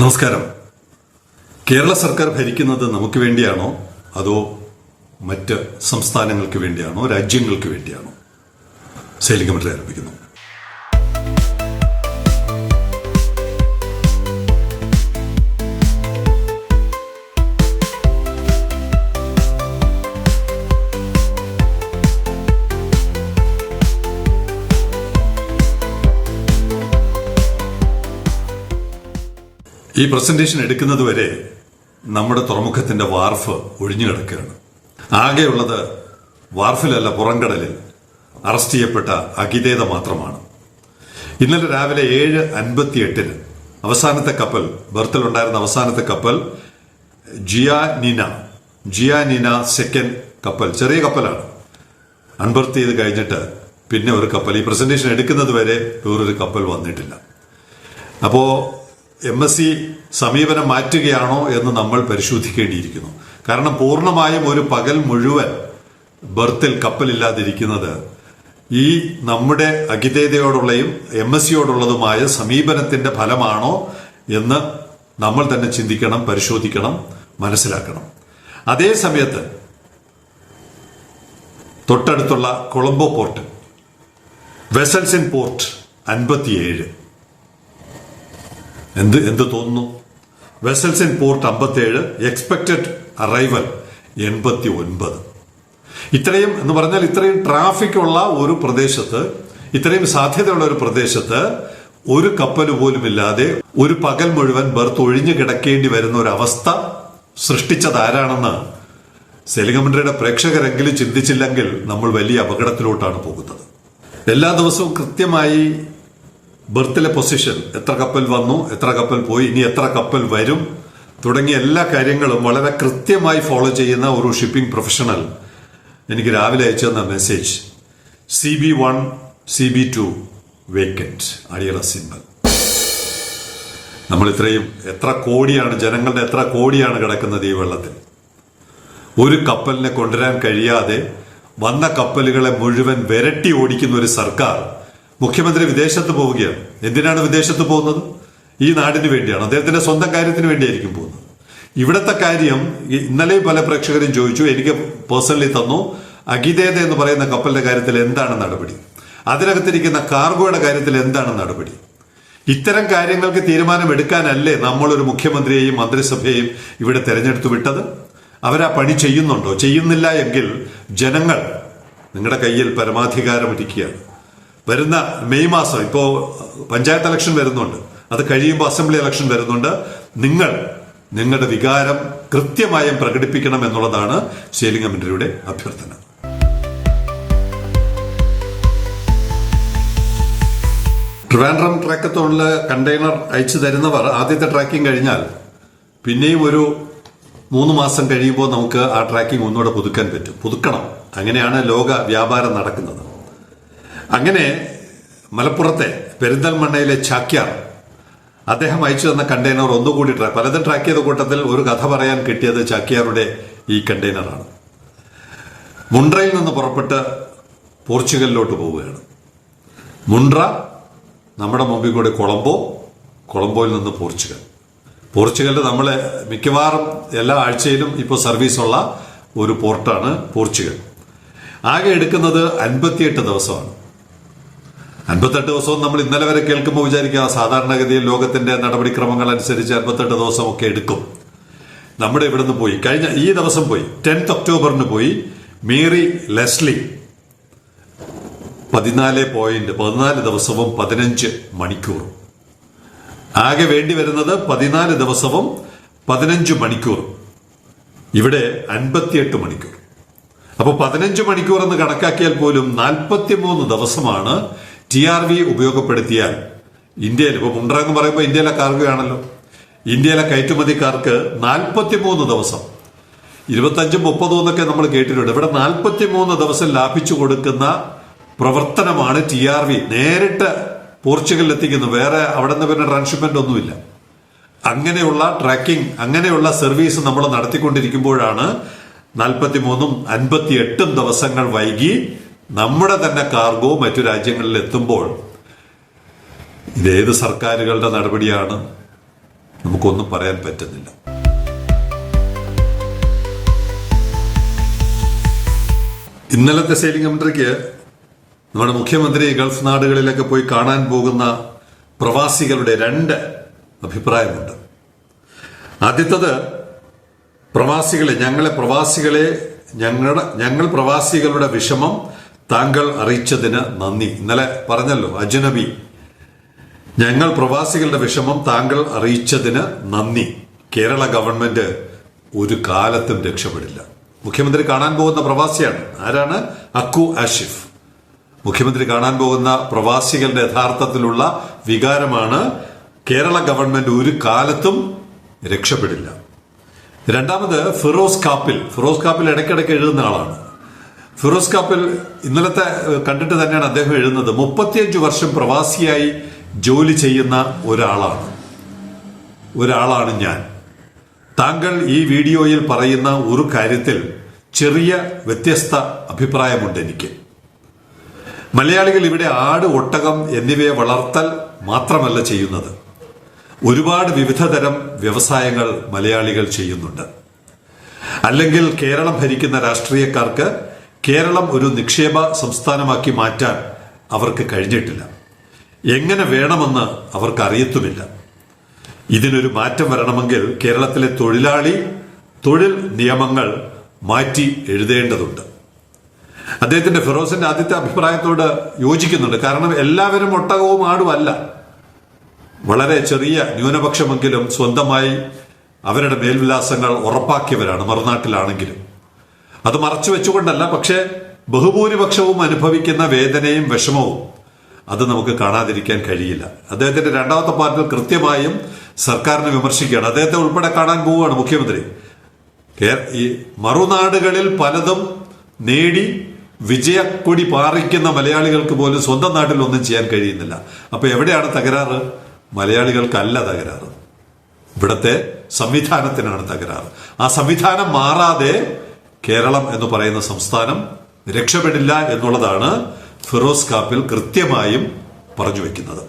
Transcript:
നമസ്കാരം. കേരള സർക്കാർ ഭരിക്കുന്നത് നമുക്ക് വേണ്ടിയാണോ? അതോ മറ്റ് സംസ്ഥാനങ്ങൾക്ക് വേണ്ടിയാണോ? രാജ്യങ്ങൾക്ക് വേണ്ടിയാണോ? സൈലിംഗ് മറ്റേ ആരംഭിക്കുന്നു. ഈ പ്രസന്റേഷൻ എടുക്കുന്നത് വരെ നമ്മുടെ തുറമുഖത്തിന്റെ വാർഫ് ഒഴിഞ്ഞു കിടക്കുകയാണ്. ആകെയുള്ളത് വാർഫിലല്ല പുറംകടലിൽ അറസ്റ്റ് ചെയ്യപ്പെട്ട അകിതേത മാത്രമാണ്. ഇന്നലെ രാവിലെ ഏഴ് അൻപത്തി എട്ടിന് അവസാനത്തെ കപ്പൽ ബർത്തിലുണ്ടായിരുന്ന അവസാനത്തെ കപ്പൽ ജിയാനിന ജിയാനിന സെക്കൻഡ് കപ്പൽ ചെറിയ കപ്പലാണ്. അൺബർത്ത് ചെയ്ത് കഴിഞ്ഞിട്ട് പിന്നെ ഒരു കപ്പൽ. ഈ പ്രസന്റേഷൻ എടുക്കുന്നത് വരെ വേറൊരു കപ്പൽ വന്നിട്ടില്ല. അപ്പോ എം എസ് സി സമീപനം മാറ്റുകയാണോ എന്ന് നമ്മൾ പരിശോധിക്കേണ്ടിയിരിക്കുന്നു. കാരണം പൂർണമായും ഒരു പകൽ മുഴുവൻ ബർത്തിൽ കപ്പലില്ലാതിരിക്കുന്നത് ഈ നമ്മുടെ അഗിതേതയോടുള്ളയും എം എസ് സിയോടുള്ളതുമായ സമീപനത്തിന്റെ ഫലമാണോ എന്ന് നമ്മൾ തന്നെ ചിന്തിക്കണം പരിശോധിക്കണം മനസ്സിലാക്കണം. അതേ സമയത്ത് തൊട്ടടുത്തുള്ള കൊളംബോ പോർട്ട് വെസൽസിൻ പോർട്ട് അൻപത്തിയേഴ്. എന്ത് എന്ത് തോന്നുന്നു? വെസൽസ് ഇൻ പോർട്ട് അമ്പത്തേഴ് എക്സ്പെക്റ്റഡ് അറൈവൽ എൺപത്തി ഒൻപത് ഇത്രയും എന്ന് പറഞ്ഞാൽ ഇത്രയും ട്രാഫിക് ഉള്ള ഒരു പ്രദേശത്ത് ഇത്രയും സാധ്യതയുള്ള ഒരു പ്രദേശത്ത് ഒരു കപ്പൽ പോലും ഇല്ലാതെ ഒരു പകൽ മുഴുവൻ ബർത്ത് ഒഴിഞ്ഞു കിടക്കേണ്ടി വരുന്ന ഒരു അവസ്ഥ സൃഷ്ടിച്ചതാരാണെന്ന് ആരാണെന്ന് സെലിഗമൻട്രിയുടെ പ്രേക്ഷകരെങ്കിലും ചിന്തിച്ചില്ലെങ്കിൽ നമ്മൾ വലിയ അപകടത്തിലോട്ടാണ് പോകുന്നത്. എല്ലാ ദിവസവും കൃത്യമായി ബർത്തിലെ പൊസിഷൻ എത്ര കപ്പൽ വന്നു എത്ര കപ്പൽ പോയി ഇനി എത്ര കപ്പൽ വരും? തുടങ്ങിയ എല്ലാ കാര്യങ്ങളും വളരെ കൃത്യമായി ഫോളോ ചെയ്യുന്ന ഒരു ഷിപ്പിംഗ് പ്രൊഫഷണൽ എനിക്ക് രാവിലെ അയച്ചു തന്ന message C B one C B two vacant അടിയറ symbol നമ്മൾ ഇത്രയും എത്ര കോടിയാണ് ജനങ്ങളുടെ എത്ര കോടിയാണ് കിടക്കുന്നത് ഈ വെള്ളത്തിൽ? ഒരു കപ്പലിനെ കൊണ്ടുവരാൻ കഴിയാതെ വന്ന കപ്പലുകളെ മുഴുവൻ വിരട്ടി ഓടിക്കുന്ന ഒരു സർക്കാർ മുഖ്യമന്ത്രി വിദേശത്ത് പോവുകയാണ്. എന്തിനാണ് വിദേശത്ത് പോകുന്നത്? ഈ നാടിന് വേണ്ടിയാണ്. അദ്ദേഹത്തിന്റെ സ്വന്തം കാര്യത്തിന് വേണ്ടിയായിരിക്കും പോകുന്നത്. ഇവിടത്തെ കാര്യം ഇന്നലെ പല പ്രേക്ഷകരും ചോദിച്ചു. എനിക്ക് പേഴ്സണലി തന്നു. അഗിതേത എന്ന് പറയുന്ന കപ്പലിന്റെ കാര്യത്തിൽ എന്താണ് നടപടി? അതിനകത്തിരിക്കുന്ന കാർഗോയുടെ കാര്യത്തിൽ എന്താണ് നടപടി? ഇത്തരം കാര്യങ്ങൾക്ക് തീരുമാനമെടുക്കാനല്ലേ നമ്മളൊരു മുഖ്യമന്ത്രിയെയും മന്ത്രിസഭയെയും ഇവിടെ തെരഞ്ഞെടുത്തു വിട്ടത്? അവരാ പണി ചെയ്യുന്നുണ്ടോ? ചെയ്യുന്നില്ല എങ്കിൽ ജനങ്ങൾ നിങ്ങളുടെ കയ്യിൽ പരമാധികാരം ഇരിക്കുകയാണ് വരുന്ന മെയ് മാസം ഇപ്പോ പഞ്ചായത്ത് ഇലക്ഷൻ വരുന്നുണ്ട്. അത് കഴിയുമ്പോൾ അസംബ്ലി ഇലക്ഷൻ വരുന്നുണ്ട്. നിങ്ങൾ നിങ്ങളുടെ വികാരം കൃത്യമായും പ്രകടിപ്പിക്കണം എന്നുള്ളതാണ് ഷേലിംഗ് കമ്മിറ്റിയുടെ അഭ്യർത്ഥന. ട്രിവാൻഡ്രം ട്രാക്കത്തോണിൽ കണ്ടെയ്നർ അയച്ചു തരുന്നവർ ആദ്യത്തെ ട്രാക്കിംഗ് കഴിഞ്ഞാൽ പിന്നെയും ഒരു മൂന്ന് മാസം കഴിയുമ്പോൾ നമുക്ക് ആ ട്രാക്കിംഗ് ഒന്നുകൂടെ പുതുക്കാൻ പറ്റും. പുതുക്കണം. അങ്ങനെയാണ് ലോക വ്യാപാരം നടക്കുന്നത്. അങ്ങനെ മലപ്പുറത്തെ പെരിന്തൽമണ്ണയിലെ ചാക്യാർ അദ്ദേഹം അയച്ചു തന്ന കണ്ടെയ്നർ ഒന്നുകൂടി ട്രാക്ക് പലതും ട്രാക്ക് ചെയ്ത കൂട്ടത്തിൽ ഒരു കഥ പറയാൻ കിട്ടിയത് ചാക്യാറുടെ ഈ കണ്ടെയ്നറാണ്. മുണ്ട്രയിൽ നിന്ന് പുറപ്പെട്ട് പോർച്ചുഗലിലോട്ട് പോവുകയാണ്. മുണ്ട്ര നമ്മുടെ മുമ്പിൽ കൂടെ കൊളംബോ കൊളംബോയിൽ നിന്ന് പോർച്ചുഗൽ. പോർച്ചുഗലിൽ നമ്മൾ മിക്കവാറും എല്ലാ ആഴ്ചയിലും ഇപ്പോൾ സർവീസുള്ള ഒരു പോർട്ടാണ് പോർച്ചുഗൽ. ആകെ എടുക്കുന്നത് അൻപത്തിയെട്ട് ദിവസമാണ്. അൻപത്തെട്ട് ദിവസവും നമ്മൾ ഇന്നലെ വരെ കേൾക്കുമ്പോൾ വിചാരിക്കുക സാധാരണഗതിയിൽ ലോകത്തിന്റെ നടപടിക്രമങ്ങൾ അനുസരിച്ച് അൻപത്തെട്ട് ദിവസമൊക്കെ എടുക്കും. നമ്മുടെ ഇവിടുന്ന് പോയി. കഴിഞ്ഞ ഈ ദിവസം പോയി. ടെൻത്ത് ഒക്ടോബറിന് പോയി മേരി ലെസ്ലി. പതിനാല് പോയിന്റ് പതിനാല് ദിവസവും പതിനഞ്ച് മണിക്കൂറും ആകെ വേണ്ടി വരുന്നത് പതിനാല് ദിവസവും പതിനഞ്ച് മണിക്കൂറും ഇവിടെ അൻപത്തിയെട്ട് മണിക്കൂർ. അപ്പോൾ പതിനഞ്ച് മണിക്കൂർ എന്ന് കണക്കാക്കിയാൽ പോലും നാൽപ്പത്തിമൂന്ന് ദിവസമാണ് ടി ആർ വി ഉപയോഗപ്പെടുത്തിയാൽ ഇന്ത്യയിൽ ഇപ്പോൾ മുണ്ട്ര പറയുമ്പോൾ ഇന്ത്യയിലെ കാർഗോയാണല്ലോ ഇന്ത്യയിലെ കയറ്റുമതിക്കാർക്ക് നാൽപ്പത്തിമൂന്ന് ദിവസം. ഇരുപത്തഞ്ചും മുപ്പതും എന്നൊക്കെ നമ്മൾ കേട്ടിട്ടുണ്ട്. ഇവിടെ നാൽപ്പത്തിമൂന്ന് ദിവസം ലാഭിച്ചു കൊടുക്കുന്ന പ്രവർത്തനമാണ് ടി ആർ വി. നേരിട്ട് പോർച്ചുഗലിൽ എത്തിക്കുന്നത് വേറെ അവിടെ നിന്ന് പിന്നെ ട്രാൻസ്ഷിപ്മെന്റ് ഒന്നുമില്ല. അങ്ങനെയുള്ള ട്രാക്കിംഗ് അങ്ങനെയുള്ള സർവീസ് നമ്മൾ നടത്തിക്കൊണ്ടിരിക്കുമ്പോഴാണ് നാൽപ്പത്തിമൂന്നും അൻപത്തി എട്ടും ദിവസങ്ങൾ വൈകി നമ്മുടെ തന്നെ കാർഗോ മറ്റു രാജ്യങ്ങളിൽ എത്തുമ്പോൾ ഇതേത് സർക്കാരുകളുടെ നടപടിയാണ് നമുക്കൊന്നും പറയാൻ പറ്റുന്നില്ല. ഇന്നലത്തെ സെയിലിംഗ് കമന്ററിക്ക് നമ്മുടെ മുഖ്യമന്ത്രി ഗൾഫ് നാടുകളിലൊക്കെ പോയി കാണാൻ പോകുന്ന പ്രവാസികളുടെ രണ്ട് അഭിപ്രായമുണ്ട്. ആദ്യത്തത് പ്രവാസികളെ ഞങ്ങളെ പ്രവാസികളെ ഞങ്ങളുടെ ഞങ്ങൾ പ്രവാസികളുടെ വിഷമം താങ്കൾ അറിയിച്ചതിന് നന്ദി. ഇന്നലെ പറഞ്ഞല്ലോ അജ്നബി. ഞങ്ങൾ പ്രവാസികളുടെ വിഷമം താങ്കൾ അറിയിച്ചതിന് നന്ദി. കേരള ഗവൺമെന്റ് ഒരു കാലത്തും രക്ഷപ്പെടില്ല. മുഖ്യമന്ത്രി കാണാൻ പോകുന്ന പ്രവാസിയാണ്. ആരാണ്? അക്കു ആഷിഫ്. മുഖ്യമന്ത്രി കാണാൻ പോകുന്ന പ്രവാസികളുടെ യഥാർത്ഥത്തിലുള്ള വികാരമാണ് കേരള ഗവൺമെന്റ് ഒരു കാലത്തും രക്ഷപ്പെടില്ല. രണ്ടാമത് ഫിറോസ് കാപ്പിൽ. ഫിറോസ് കാപ്പിൽ ഇടയ്ക്കിടയ്ക്ക് എഴുതുന്ന ആളാണ്. ഫിറോസ് കാപ്പിൽ ഇന്നലത്തെ കണ്ടിട്ട് തന്നെയാണ് അദ്ദേഹം എഴുതുന്നത്. മുപ്പത്തിയഞ്ച് വർഷം പ്രവാസിയായി ജോലി ചെയ്യുന്ന ഒരാളാണ്. ഒരാളാണ് ഞാൻ. താങ്കൾ ഈ വീഡിയോയിൽ പറയുന്ന ഒരു കാര്യത്തിൽ ചെറിയ വ്യത്യസ്ത അഭിപ്രായമുണ്ട് എനിക്ക്. മലയാളികൾ ഇവിടെ ആട് ഒട്ടകം എന്നിവയെ വളർത്തൽ മാത്രമല്ല ചെയ്യുന്നത്. ഒരുപാട് വിവിധ തരം വ്യവസായങ്ങൾ മലയാളികൾ ചെയ്യുന്നുണ്ട്. അല്ലെങ്കിൽ കേരളം ഭരിക്കുന്ന രാഷ്ട്രീയക്കാർക്ക് കേരളം ഒരു നിക്ഷേപ സംസ്ഥാനമാക്കി മാറ്റാൻ അവർക്ക് കഴിഞ്ഞിട്ടില്ല. എങ്ങനെ വേണമെന്ന് അവർക്ക് അറിയത്തുമില്ല ഇതിനൊരു മാറ്റം വരണമെങ്കിൽ കേരളത്തിലെ തൊഴിലാളി തൊഴിൽ നിയമങ്ങൾ മാറ്റി എഴുതേണ്ടതുണ്ട്. അദ്ദേഹത്തിന്റെ ഫിറോസിന്റെ ആദ്യത്തെ അഭിപ്രായത്തോട് യോജിക്കുന്നുണ്ട്. കാരണം എല്ലാവരും ഒട്ടകവും ആടുമല്ല. വളരെ ചെറിയ ന്യൂനപക്ഷമെങ്കിലും സ്വന്തമായി അവരുടെ മേൽവിലാസങ്ങൾ ഉറപ്പാക്കിയവരാണ് മറുനാട്ടിലാണെങ്കിലും. അത് മറച്ചു വെച്ചുകൊണ്ടല്ല പക്ഷേ ബഹുഭൂരിപക്ഷവും അനുഭവിക്കുന്ന വേദനയും വിഷമവും അത് നമുക്ക് കാണാതിരിക്കാൻ കഴിയില്ല. അദ്ദേഹത്തിന്റെ രണ്ടാമത്തെ പാർട്ടിൽ കൃത്യമായും സർക്കാരിനെ വിമർശിക്കുകയാണ്. അദ്ദേഹത്തെ ഉൾപ്പെടെ കാണാൻ പോവുകയാണ് മുഖ്യമന്ത്രി. ഈ മറുനാടുകളിൽ പലതും നേടി വിജയക്കൊടി പാറിക്കുന്ന മലയാളികൾക്ക് പോലും സ്വന്തം നാട്ടിൽ ഒന്നും ചെയ്യാൻ കഴിയുന്നില്ല. അപ്പൊ എവിടെയാണ് തകരാറ്? മലയാളികൾക്കല്ല തകരാറ്. ഇവിടത്തെ സംവിധാനത്തിനാണ് തകരാറ്. ആ സംവിധാനം മാറാതെ കേരളം എന്ന് പറയുന്ന സംസ്ഥാനം രക്ഷപ്പെടില്ല എന്നുള്ളതാണ് ഫിറോസ് കാപ്പിൽ കൃത്യമായും പറഞ്ഞു വെക്കുന്നത്.